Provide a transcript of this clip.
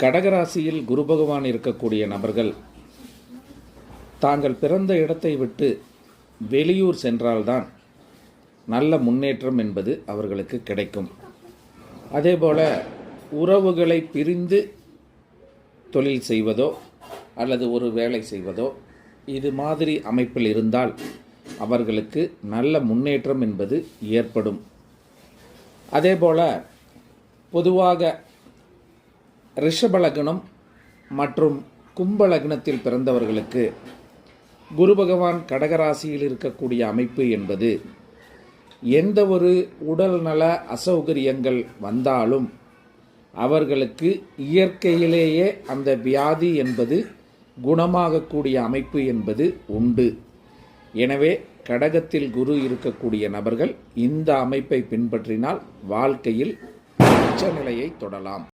கடகராசியில் குரு பகவான் இருக்கக்கூடிய நபர்கள் தாங்கள் பிறந்த இடத்தை விட்டு வெளியூர் சென்றால்தான் நல்ல முன்னேற்றம் என்பது அவர்களுக்கு கிடைக்கும். அதேபோல உறவுகளை பிரிந்து தொழில் செய்வதோ அல்லது ஒரு வேலை செய்வதோ இது மாதிரி அமைப்பில் இருந்தால் அவர்களுக்கு நல்ல முன்னேற்றம் என்பது ஏற்படும். அதேபோல பொதுவாக ரிஷபலக்னம் மற்றும் கும்பலக்னத்தில் பிறந்தவர்களுக்கு குரு பகவான் கடகராசியில் இருக்கக்கூடிய அமைப்பு என்பது எந்த ஒரு உடல் நல அசௌகரியங்கள் வந்தாலும் அவர்களுக்கு இயற்கையிலேயே அந்த வியாதி என்பது குணமாகக்கூடிய அமைப்பு என்பது உண்டு. எனவே கடகத்தில் குரு இருக்கக்கூடிய நபர்கள் இந்த அமைப்பை பின்பற்றினால் வாழ்க்கையில் உச்சநிலையை தொடலாம்.